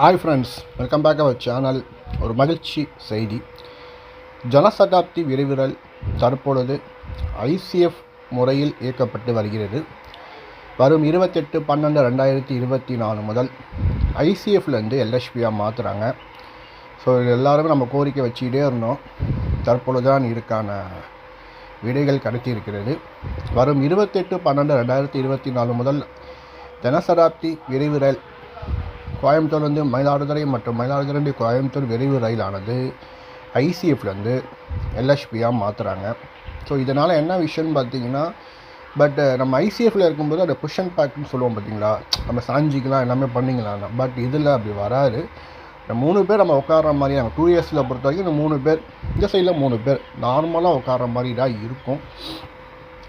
Hi friends welcome back our channel ஒரு மகிழ்ச்சி செய்தி. ஜனசதாப்தி விரைவிரல் தற்பொழுது ஐசிஎஃப் முறையில் இயக்கப்பட்டு வருகிறது. வரும் இருபத்தெட்டு பன்னெண்டு ரெண்டாயிரத்தி இருபத்தி நாலு முதல் ஐசிஎஃப்லேருந்து எல்எஸ்பியாக மாற்றுறாங்க ஸோ எல்லாருமே நம்ம கோரிக்கை வச்சுக்கிட்டே இருந்தோம். தற்பொழுதுதான் இதுக்கான விடைகள் கடத்தி இருக்கிறது வரும் இருபத்தெட்டு பன்னெண்டு ரெண்டாயிரத்தி இருபத்தி நாலு முதல் ஜனசதாப்தி விரைவிரல் கோயம்புத்தூர்லேருந்து மயிலாடுதுறை மற்றும் மயிலாடுதுறை கோயம்புத்தூர் விரைவு ரயிலானது ஐசிஎஃப்லேருந்து எல்எஸ்பியாக மாற்றுறாங்க ஸோ இதனால் என்ன விஷயம்னு பார்த்தீங்கன்னா பட் நம்ம ஐசிஎஃப்ல இருக்கும்போது அதை புஷ் அண்ட் பேக்னு சொல்லுவோம் பார்த்தீங்களா நம்ம சாஞ்சிக்கலாம் எல்லாமே பண்ணிக்கலாம் பட் இதில் அப்படி வராது. இந்த மூணு பேர் நம்ம உட்கார மாதிரி நாங்கள் டூ இயர்ஸில் பொறுத்த வரைக்கும் இந்த மூணு பேர் இந்த சைடில் மூணு பேர் நார்மலாக உட்கார மாதிரி தான் இருக்கும்.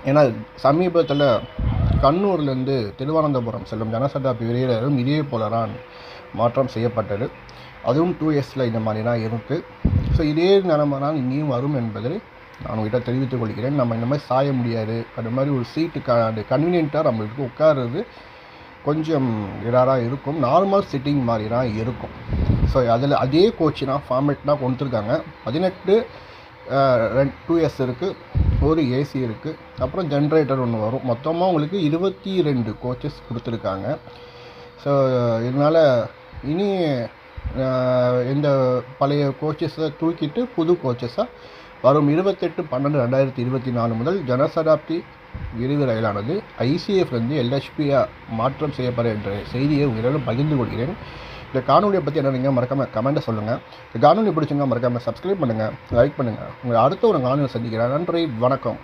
ஏன்னா சமீபத்தில் கண்ணூர்லேருந்து திருவனந்தபுரம் செல்லும் ஜனசதாப்தி விரைவிலும் இதே போல தான் மாற்றம் செய்யப்பட்டது. அதுவும் டூ இயர்ஸில் இந்த மாதிரி தான் இருக்குது ஸோ இதே நிலைமை தான் இங்கேயும் வரும் என்பதை நான் உங்கள்கிட்ட தெரிவித்துக் கொள்கிறேன். நம்ம இந்த மாதிரி சாய முடியாது. அது மாதிரி ஒரு சீட்டு க அது கன்வீனியண்ட்டாக நம்மளுக்கு உட்காருறது கொஞ்சம் இடாராக இருக்கும். நார்மல் சிட்டிங் மாதிரி தான் இருக்கும். ஸோ அதில் அதே கோச் தான் ஃபார்மேட் தான் கொடுத்துருக்காங்க. பதினெட்டு ரெண்டு டூ இயர்ஸ் இருக்குது ஒரு ஏசி இருக்குது அப்புறம் ஜென்ரேட்டர் ஒன்று வரும். மொத்தமாக உங்களுக்கு இருபத்தி ரெண்டு கோச்சஸ் கொடுத்துருக்காங்க. ஸோ இதனால் இனி இந்த பழைய கோச்சஸை தூக்கிட்டு புது கோச்சஸாக வரும். இருபத்தெட்டு பன்னெண்டு ரெண்டாயிரத்தி இருபத்தி நாலு முதல் ஜனசதாப்தி விரைவு ரயிலானது. ஐசிஎஃப்லேருந்து எல்ஹெச்பியாக மாற்றம் செய்யப்பட என்ற செய்தியை உங்களிடம் பகிர்ந்து கொள்கிறேன். இந்த காணொலியை பற்றி என்ன நீங்கள் மறக்காமல் கமெண்ட்டை சொல்லுங்கள் இந்த காணொலி பிடிச்சிங்க மறக்காமல் சப்ஸ்கிரைப் பண்ணுங்கள் லைக் பண்ணுங்கள் உங்கள் அடுத்த ஒரு காணொலி சந்திக்கிறேன். நன்றி வணக்கம்.